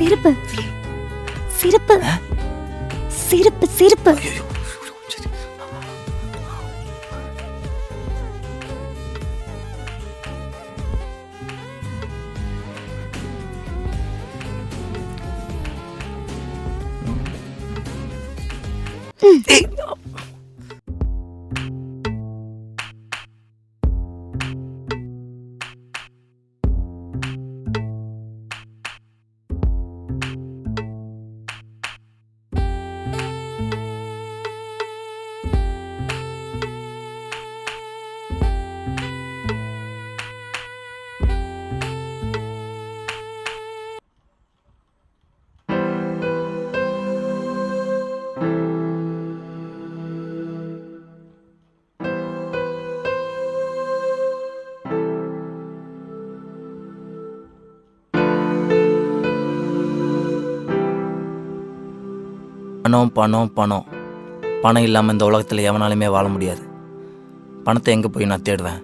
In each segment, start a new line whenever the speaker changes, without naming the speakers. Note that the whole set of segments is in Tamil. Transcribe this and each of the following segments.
சிரிப்பு. சிரிப்பு. சிரிப்பு சிரிப்பு.
ஐயோ பணம் பணம் பணம். பணம் இல்லாமல் இந்த உலகத்தில் எவனாலுமே வாழ முடியாது. பணத்தை எங்கே போய் நான் தேடுவேன்?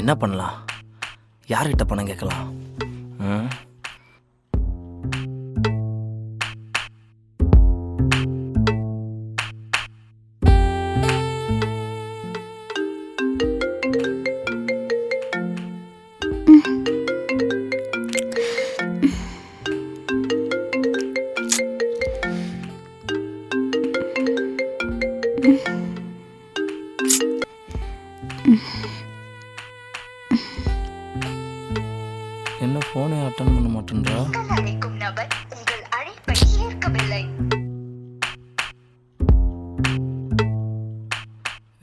என்ன பண்ணலாம்? யார்கிட்ட பணம் கேட்கலாம்? ம்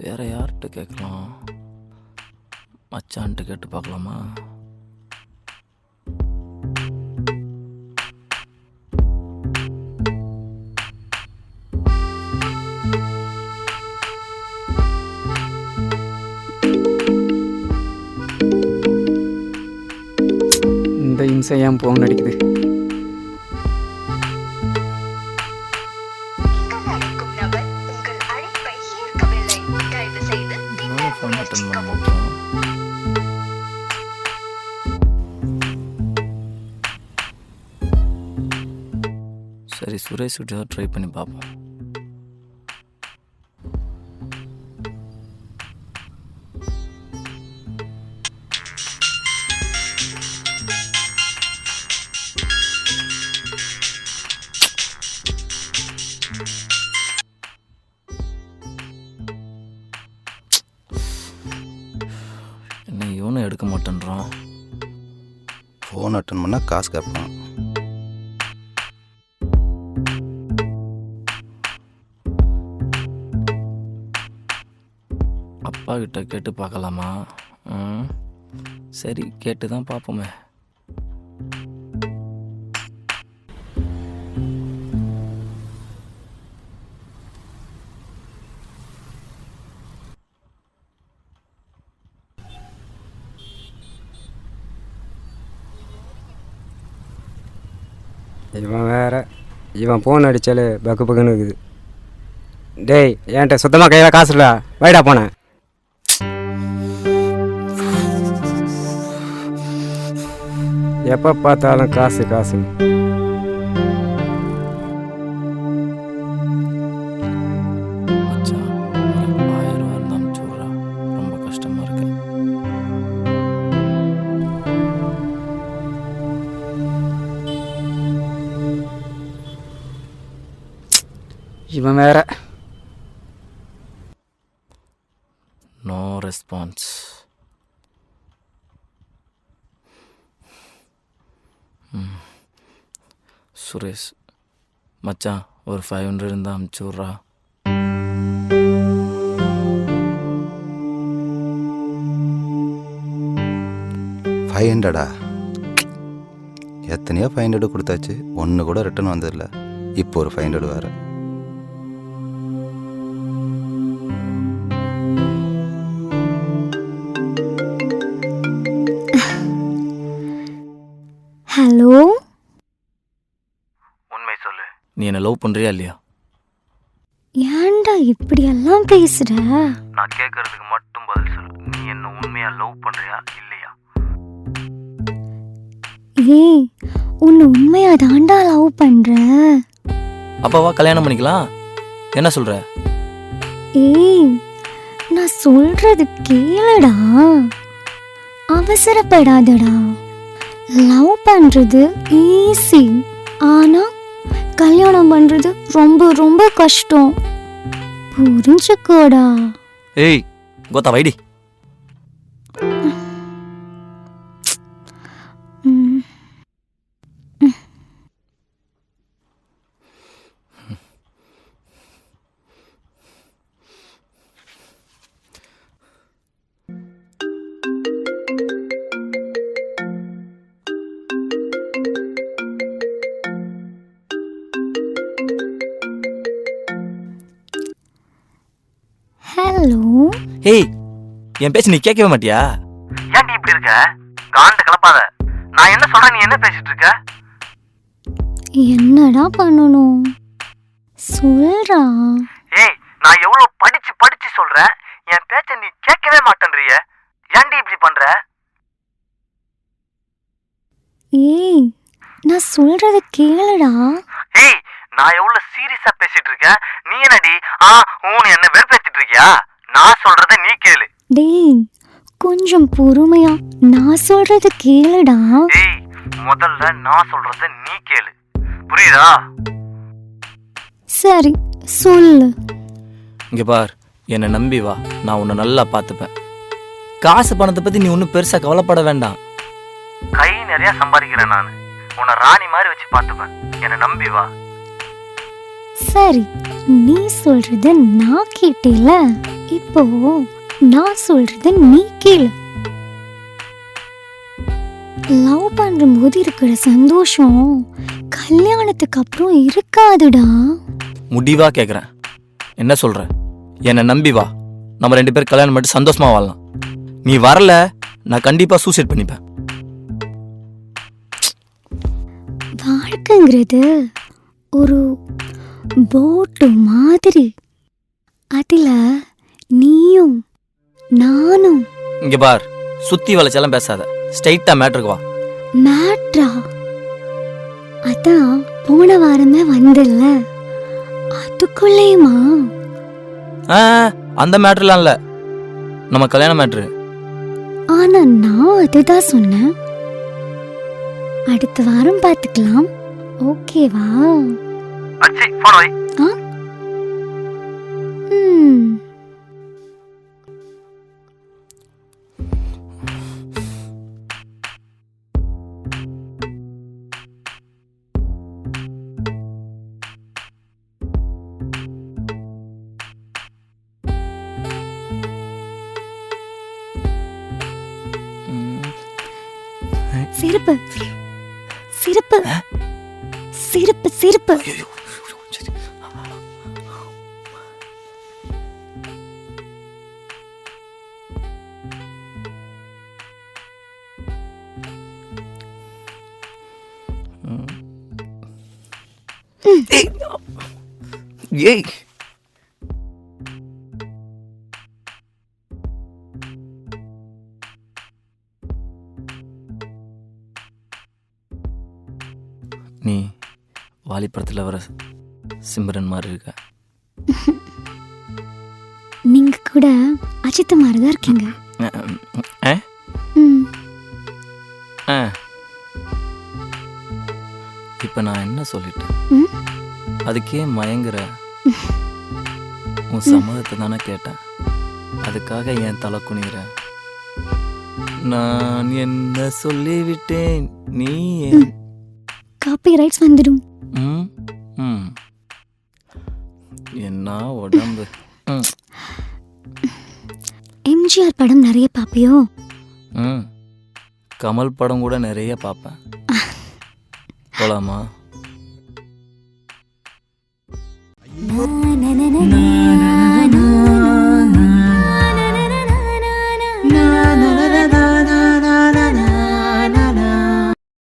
வேறு யார்கிட்ட கேட்கலாம்? மச்சான்ட்டு கேட்டு பார்க்கலாமா?
இந்த இம்சை ஏன் போன் அடிக்குது?
சரி சுரேஷ் கிட்ட ட்ரை பண்ணி பார்ப்போம். என்ன இவனும் எடுக்க மாட்டேன்றான்.
ஃபோன் அட்டன் பண்ணால் காசு கேட்பான்
அப்பா கிட்ட கேட்டு பார்க்கலாமா சரி கேட்டு தான் பார்ப்போமே.
இவன் வேற. இவன் ஃபோன் அடித்தாலே பக்கு பக்குன்னு இருக்குது. டேய் என்கிட்ட சுத்தமாக கையில் காசு இல்லை வைடா போனேன். எப்போ பார்த்தாலும் காசு காசு.
மச்சான் ஒரு ஆயிரம் ரூபா இருந்தா அனுப்பிச்சு விட்றா ரொம்ப கஷ்டமா இருக்கு.
இவன் வேற.
No response Suresh. மச்சான் ஒரு ஃபைவ் ஹண்ட்ரட் இருந்தால் அமுச்சு விட்றா.
ஃபைவ் ஹண்ட்ரடா எத்தனையோ ஃபைவ் ஹண்ட்ரடு கொடுத்தாச்சு. ஒன்று கூட ரிட்டர்ன் வந்ததில்ல. இப்போ ஒரு ஃபைவ் ஹண்ட்ரட் வேறு.
என்ன லவ் பண்றியா இல்லையா?
ஏன்டா இப்படியெல்லாம் பேசுற?
நான் கேட்கறதுக்கு மட்டும் பதில் சொல்லு. நீ என்ன உண்மையா லவ் பண்றியா இல்லையா?
ஏய் உன்னை உண்மையா தாண்டா லவ் பண்ற?
அப்பாவா கல்யாணம் பண்ணிக்கலாம். என்ன சொல்ற?
ஏய் நான் சொல்றது கேளுடா. அவசரப்படாதடா. லவ் பண்றது ஈஸி ஆனா கல்யாணம் பண்றது ரொம்ப ரொம்ப கஷ்டம். புரிஞ்சுக்கோடா.
ஏய் கோத்தா வைடி. ஏய் என் பேச்சு நீ கேட்கவே மாட்டியா? ஏன்டி இப்படி இருக்க? காண்ட கலப்பாத. நான் என்ன சொல்றேன் நீ என்ன பேசிட்டு இருக்க?
என்னடா பண்ணணும்? சொல்றா.
ஏய் நான் எவ்வளவு படிச்சு படிச்சு சொல்றேன். என் பேச்ச நீ கேட்கவே மாட்டேன்றிய. ஏன்டி இப்படி பண்ற?
ஏய் நான் சொல்றத கேளுடா.
ஏய் நான் எவ்வளவு சீரியஸா பேசிட்டு இருக்கேன்? நீ என்னடி? ஆ ஊனு என்ன வெறுப்பேத்திட்டு இருக்கியா? நான் சொல்றத நீ கேளு.
டேய் கொஞ்சம் பொறுமையா நான் சொல்றத கேளுடா.
ஏய் முதல்ல நான் சொல்றத நீ கேளு. புரியுதா?
சரி சொல்லு.
இங்க பார் என்னை நம்பி வா. நான் உன்னை நல்லா பார்த்துப்பேன். காசு பணத்தை பத்தி நீ ஒன்றும் பெருசா கவலைப்பட வேண்டாம். கை நிறைய சம்பாதிக்கிறேன் நான். உன்னை ராணி மாதிரி வச்சு பார்த்துப்பேன். என்னை நம்பி வா.
சரி நீ சொல்றத நான் கேட்டேல. இப்போ நான் சொல்றத நீ கேளு. லவ் பண்ணும்போது இருக்கிற சந்தோஷம் கல்யாணத்துக்கு அப்புறம் இருக்காதுடா.
முடிவா கேட்குறேன் என்ன சொல்ற? என்னை நம்பி வா. நம்ம ரெண்டு பேரும் கல்யாணம் பண்ணிட்டு சந்தோஷமா வாழலாம். நீ வரல நான் கண்டிப்பா சூசைட் பண்ணிப்பேன்.
வாழ்க்கைங்கிறது ஒரு போட்டு மாதிரி. அதில் நீயும் நானும்.
இங்க பார் சுத்தி வளைச்சாலும் பேசாத. ஸ்ட்ரைட்டா மேட்ருக்கு வா.
மேட்ரா அதான் போன வாரமே வந்தல்ல அதுக்குள்ளேயுமா?
ஆ அந்த மேட்ருலாம் இல்ல. நம்ம கல்யாண மேட்ரு
ஆனா நான் அதுதான் சொன்னேன். அடுத்த வாரம் பார்த்துக்கலாம். ஓகேவா?
அச்சி
சிரிப்பு. சிரிப்பு. சிரிப்பு சிரிப்பு.
ஏய். வாலிபடத்தில் வர சிம்ரன் மாதிரி இருக்க.
நீங்க கூட அஜித் மாதிரி தான் இருக்கீங்க
இப்போ நான் என்ன சொல்லிட்டேன்? அதுக்கே மயங்குற உன் சம்மதத்தை தானே கேட்டேன். அதுக்காக ஏன் தலை குனிகிற நான் என்ன சொல்லிவிட்டேன்? நீ
காப்பி ரைட்ஸ் வந்துடும்.
என்ன உடம்பு?
எம்ஜிஆர் படம் நிறைய பாப்பியோ?
ம். கமல் படம் கூட நிறைய பார்ப்பேன் போலாமா?
நா.